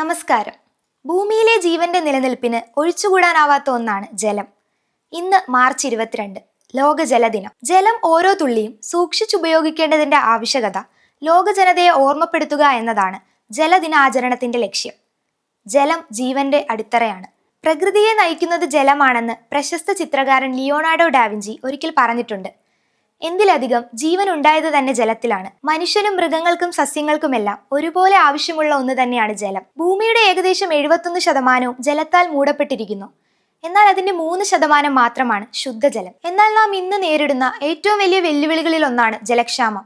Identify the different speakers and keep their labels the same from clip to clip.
Speaker 1: നമസ്കാരം. ഭൂമിയിലെ ജീവന്റെ നിലനിൽപ്പിന് ഒഴിച്ചുകൂടാനാവാത്ത ഒന്നാണ് ജലം. ഇന്ന് മാർച്ച് ഇരുപത്തിരണ്ട് ലോക ജലദിനം ജലം ഓരോ തുള്ളിയും സൂക്ഷിച്ചുപയോഗിക്കേണ്ടതിന്റെ ആവശ്യകത ലോക ജനതയെ ഓർമ്മപ്പെടുത്തുക എന്നതാണ് ജലദിനാചരണത്തിന്റെ ലക്ഷ്യം. ജലം ജീവന്റെ അടിത്തറയാണ്. പ്രകൃതിയെ നയിക്കുന്നത് ജലമാണെന്ന് പ്രശസ്ത ചിത്രകാരൻ ലിയോണാർഡോ ഡാവിഞ്ചി ഒരിക്കൽ പറഞ്ഞിട്ടുണ്ട്. എന്തിലധികം ജീവൻ ഉണ്ടായത് തന്നെ ജലത്തിലാണ്. മനുഷ്യനും മൃഗങ്ങൾക്കും സസ്യങ്ങൾക്കുമെല്ലാം ഒരുപോലെ ആവശ്യമുള്ള ഒന്ന് തന്നെയാണ് ജലം. ഭൂമിയുടെ ഏകദേശം എഴുപത്തൊന്ന് ശതമാനവും ജലത്താൽ മൂടപ്പെട്ടിരിക്കുന്നു. എന്നാൽ അതിന്റെ മൂന്ന് ശതമാനം മാത്രമാണ് ശുദ്ധജലം. എന്നാൽ നാം ഇന്ന് നേരിടുന്ന ഏറ്റവും വലിയ വെല്ലുവിളികളിൽ ഒന്നാണ് ജലക്ഷാമം.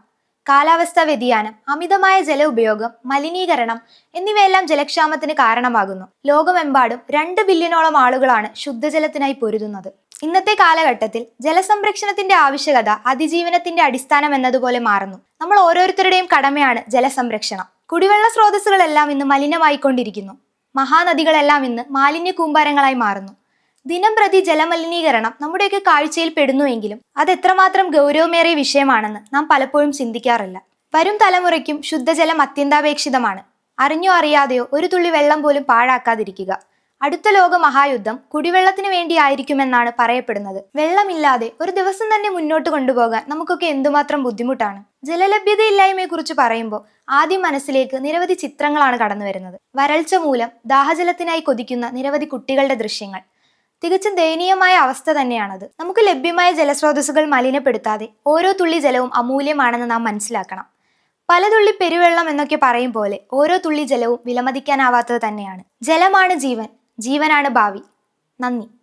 Speaker 1: കാലാവസ്ഥാ വ്യതിയാനം അമിതമായ ജല ഉപയോഗം മലിനീകരണം എന്നിവയെല്ലാം ജലക്ഷാമത്തിന് കാരണമാകുന്നു. ലോകമെമ്പാടും രണ്ട് ബില്യണോളം ആളുകളാണ് ശുദ്ധജലത്തിനായി പൊരുതുന്നത്. ഇന്നത്തെ കാലഘട്ടത്തിൽ ജലസംരക്ഷണത്തിന്റെ ആവശ്യകത അതിജീവനത്തിന്റെ അടിസ്ഥാനം എന്നതുപോലെ മാറുന്നു. നമ്മൾ ഓരോരുത്തരുടെയും കടമയാണ് ജലസംരക്ഷണം. കുടിവെള്ള സ്രോതസ്സുകളെല്ലാം ഇന്ന് മലിനമായിക്കൊണ്ടിരിക്കുന്നു. മഹാനദികളെല്ലാം ഇന്ന് മാലിന്യ കൂമ്പാരങ്ങളായി മാറുന്നു. ദിനം പ്രതി ജലമലിനീകരണം നമ്മുടെയൊക്കെ കാഴ്ചയിൽ പെടുന്നുവെങ്കിലും അത് എത്രമാത്രം ഗൗരവമേറിയ വിഷയമാണെന്ന് നാം പലപ്പോഴും ചിന്തിക്കാറില്ല. വരും തലമുറയ്ക്കും ശുദ്ധജലം അത്യന്താപേക്ഷിതമാണ്. അറിഞ്ഞോ അറിയാതെയോ ഒരു തുള്ളി വെള്ളം പോലും പാഴാക്കാതിരിക്കുക. അടുത്ത ലോക മഹായുദ്ധം കുടിവെള്ളത്തിന് വേണ്ടിയായിരിക്കുമെന്നാണ് പറയപ്പെടുന്നത്. വെള്ളമില്ലാതെ ഒരു ദിവസം തന്നെ മുന്നോട്ട് കൊണ്ടുപോകാൻ നമുക്കൊക്കെ എന്തുമാത്രം ബുദ്ധിമുട്ടാണ്. ജലലഭ്യതയില്ലായ്മയെക്കുറിച്ച് പറയുമ്പോൾ ആദ്യം മനസ്സിലേക്ക് നിരവധി ചിത്രങ്ങളാണ് കടന്നു വരുന്നത് വരൾച്ച മൂലം ദാഹജലത്തിനായി കൊതിക്കുന്ന നിരവധി കുട്ടികളുടെ ദൃശ്യങ്ങൾ. തികച്ചും ദയനീയമായ അവസ്ഥ തന്നെയാണത്. നമുക്ക് ലഭ്യമായ ജലസ്രോതസ്സുകൾ മലിനപ്പെടുത്താതെ ഓരോ തുള്ളി ജലവും അമൂല്യമാണെന്ന് നാം മനസ്സിലാക്കണം. പല തുള്ളി പെരുവെള്ളം എന്നൊക്കെ പറയും പോലെ ഓരോ തുള്ളി ജലവും വിലമതിക്കാനാവാത്തത് തന്നെയാണ്. ജലമാണ് ജീവൻ. ജീവനാണ് ഭാവി. നന്ദി.